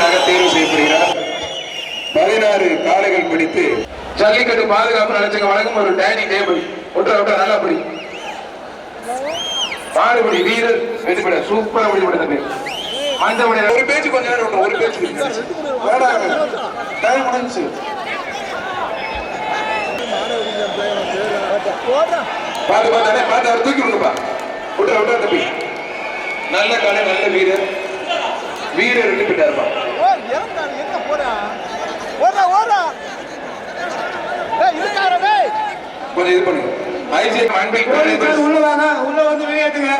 வீரராக தேர்வு செய்யப்படுகிறார். பதினாறு காலைகள் படித்து ஜல்லிக்கட்டு பாதுகாப்பு நிலைச்சங்க வழங்கும் ஒரு டைனிங் டேபிள். ஒன்றரை விட்டா நல்லா படி. மாறுபடி வீரர் வெளிப்பட பெற சூப்பரா முடிவு தம்பி ஒரு பேச்சு கொஞ்ச நேரம் ஒரு பேச்சு வேடாங்க டைம் முடிஞ்சு பார்த்து பார்த்தானே பார்த்து அவர் தூக்கி விடுப்பா விட்டுற விட்டா தம்பி. நல்ல காலை நல்ல வீரர். வீரர் வெற்றி பெற்றாருப்பா. இறந்தாரு. எங்க போறா? ஓடுறா ஓடுறா டேய் இருக்காரா டேய். கொஞ்சம் இது பண்ணுங்க ஐசிஎம் அன்பில் போலீஸ் உள்ள வாங்க உள்ள வந்து வெளியேற்றுங்க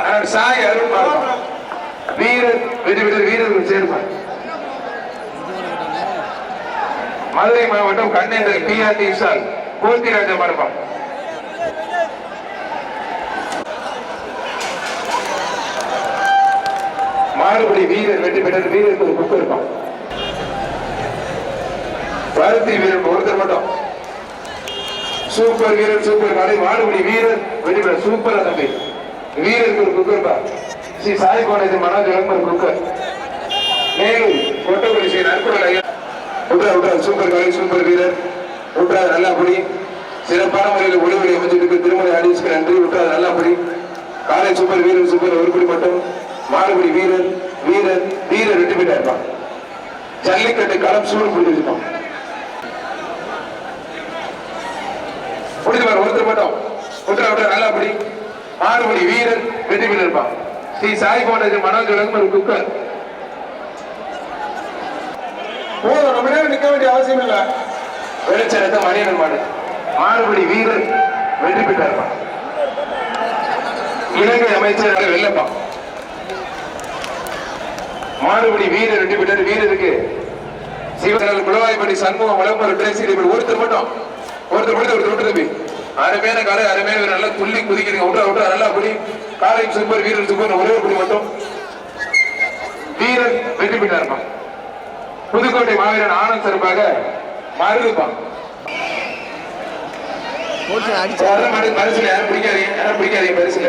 ஆனால் சாய் அருண் வீரர் வெற்றி பெற்ற வீரர்கள் சேர்ப்பார் மதுரை மாவட்டம் கண்ணேந்தல் பிஆர்டி சால் கோத்திராஜ மண்டபம். மாறுபடி வீரர் வெற்றி பெற்ற வீரருக்கு ஒரு புக் இருப்பான் பருத்தி வீரர் ஒருத்தர் மட்டும். சூப்பர் வீரர் சூப்பர் கடை மாறுபடி வீரர் வெற்றி பெற சூப்பரா தம்பி. வீரருக்கு ஒரு புக் இருப்பா. ஸ்ரீ சாய் கோணேஜ் மனோஜ் ஒரு குக்கர் மேலும் கொட்டகுடி ஸ்ரீ நற்குடல் ஐயா விட்றா விட்றா சூப்பர் காலை சூப்பர் வீரர். விட்றா நல்லா புடி சிறப்பான முறையில் ஒளிவொலி அமைஞ்சிருக்கு திருமலை ஆடியன்ஸ்க்கு நன்றி. விட்றா நல்லா புடி காலை சூப்பர் வீரர் சூப்பர் ஒருபடி மட்டும். மாறுபடி வீரர் வீரர் வீரர் ரெண்டு பேர் இருப்பான் ஜல்லிக்கட்டு களம் சூடு பிடிச்சிருப்பான் புரிஞ்சு ஒருத்தர் மட்டும். விட்றா விட்றா நல்லா புடி வீரன் வீரர் பேர் இருப்பான் ஸ்ரீ சாய் கோண்டேஜ் மனோஜ் விளங்கும் ஒரு குக்கர் போதும் ரொம்ப நேரம் நிற்க வேண்டிய அவசியம் இல்லை. வெளிச்சரத்த மணியன் மாடு மாறுபடி வீரர் வெற்றி பெற்றார் இலங்கை அமைச்சர் வெள்ளப்பா மாறுபடி வீரர் வெற்றி பெற்றார் வீரருக்கு சிவசனல் குளவாய்ப்படி சண்முகம் விளம்பரம் டிரேசி ஒருத்தர் மட்டும். ஒருத்தர் மட்டும் ஒருத்தர் விட்டு தம்பி அருமையான காலை அருமையான நல்லா துள்ளி குதிக்கிறீங்க. விட்டா விட்டா நல்லா புடி காலை சூப்பர் வீரர் சூப்பர் ஒரே ஒரு மட்டும். வீரர் வெற்றி பெற்றார்ப்பா புதுக்கோட்டை மாவீரன் ஆனந்த் சார்பாக மருதுப்பான் போச்சு அடிச்சு. யாரும் மறு- பரிசுல யாரும் பிடிக்காதீங்க. யாரும் பிடிக்காதீங்க பரிசுல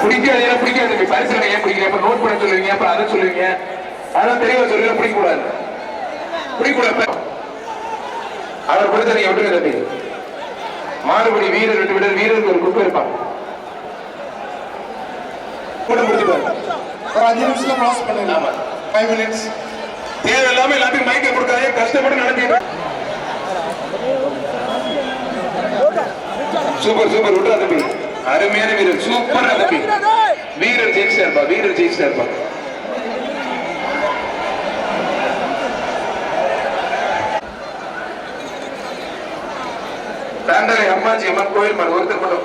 பிடிக்காதீங்க பிடிக்காதீங்க பரிசுல ஏன் பிடிக்கிறீங்க அப்ப நோட் பண்ண சொல்லுவீங்க அப்புறம் அதை சொல்லுவீங்க. அதெல்லாம் தெளிவா சொல்லுங்க பிடிக்க கூடாது பிடிக்க கூடாது அவர் கொடுத்த நீங்க விட்டுருங்க தம்பி மாறுபடி வீரர் விட்டு விட வீரருக்கு ஒரு கூட முடிச்சுப்பாரு ஒரு அஞ்சு நிமிஷத்துல பண்ணிடலாம். ஆமா. ஃபைவ் மினிட்ஸ் தேவையில்லாம எல்லாத்தையும் மைக்க கொடுக்காதே கஷ்டப்பட்டு நடத்தி சூப்பர் சூப்பர் விட்றா தம்பி. அருமையான வீரர் சூப்பரா தம்பி வீரர் ஜெயிச்சிட்டா வீரர் ஜெயிச்சிட்டா இருப்பா தாண்டலை அம்மாஜி அம்மன் கோயில் மறு ஒருத்தர் மட்டும்.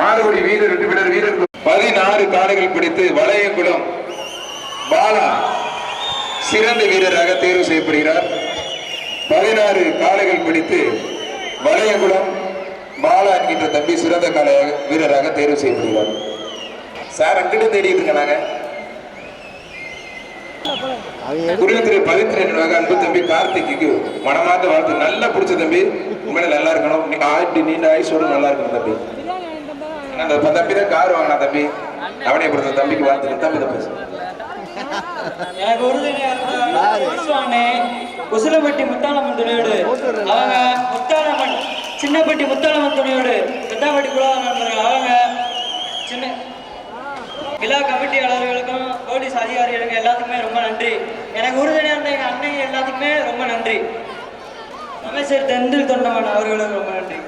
மாறுபடி வீரர் விட்டு விடர் வீரர் பதினாறு காடுகள் பிடித்து வளையங்குளம் பாலா சிறந்த வீரராக தேர்வு செய்யப்படுகிறார். பதினாறு காளைகள் பிடித்து வளையங்குளம் பாலா என்கின்ற தம்பி சிறந்த கலை வீரராக தேர்வு செய்யப்படுகிறார். சார் அங்கிட்டு தேடிட்டு இருக்கேன் நாங்க. குருத்திரு பவித்ரன் அன்பு தம்பி கார்த்திக்கு மனமார்ந்த வாழ்த்து. நல்லா பிடிச்ச தம்பி. உண்மையில நல்லா இருக்கணும். நீ ஆயிட்டு நீண்ட ஆயுசோட நல்லா இருக்கணும் தம்பி. அந்த தம்பி தான் கார் வாங்கினா தம்பி. அவனையப்படுத்த தம்பிக்கு வாழ்த்து தம்பி தான் பேசு எனக்கு உறுதுணையானே உசிலப்பட்டி முத்தாளம்மன் துணையோடு அவங்க முத்தாளம்மன். சின்னப்பட்டி முத்தாளம்மன் துணையோடு பெத்தாப்பட்டி குழா நண்பர்கள் அவங்க சின்ன எல்லா கமிட்டியாளர்களுக்கும் போலீஸ் அதிகாரிகளுக்கும் எல்லாத்துக்குமே ரொம்ப நன்றி. எனக்கு உறுதுணையாக இருந்த எங்கள் அண்ணன் எல்லாத்துக்குமே ரொம்ப நன்றி. அமைச்சர் தெந்தில் தொண்டமான் அவர்களுக்கும் ரொம்ப நன்றி.